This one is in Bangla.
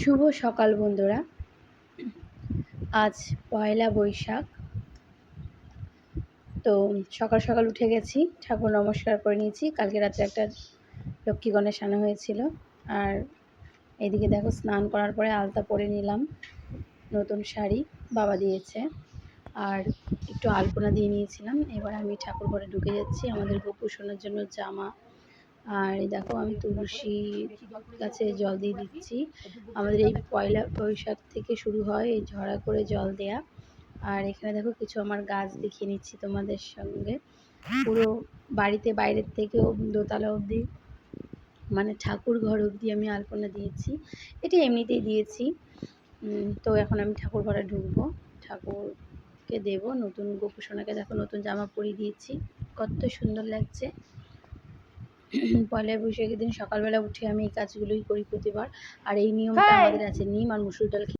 শুভ সকাল বন্ধুরা। আজ পয়লা বৈশাখ। তো সকাল সকাল উঠে গেছি, ঠাকুর নমস্কার করে নিয়েছি। কালকে রাতে একটা লক্ষ্মী গণেশ আনা হয়েছিল। আর এদিকে দেখো স্নান করার পরে আলতা পরে নিলাম। নতুন শাড়ি বাবা দিয়েছে। আর একটু আলপনা দিয়ে নিয়েছিলাম। এবার আমি ঠাকুর ঘরে ঢুকে যাচ্ছি। আমাদের গোপু সোনার জন্য জামা আর দেখো আমি তুলসী গাছে জল দিয়ে দিচ্ছি। আমাদের এই পয়লা বৈশাখ থেকে শুরু হয় এই ঝরা করে জল দেয়া। আর এখানে দেখো কিছু আমার গাছ দেখিয়ে নিচ্ছি তোমাদের সঙ্গে। পুরো বাড়িতে বাইরের থেকেও দোতলা অবধি মানে ঠাকুর ঘর অবধি আমি আলপনা দিয়েছি। এটা এমনিতেই দিয়েছি। তো এখন আমি ঠাকুর ঘরে ঢুকবো। ঠাকুরকে দেব। নতুন গোপুসোনাকে দেখো নতুন জামা পরিয়ে দিয়েছি। কত সুন্দর লাগছে। পয়লা বৈশাখের দিন সকালবেলা উঠে আমি এই কাজগুলোই করি প্রতিবার। আর এই নিয়মটা আমাদের আছে নিম আর মুসুর ডাল খেয়ে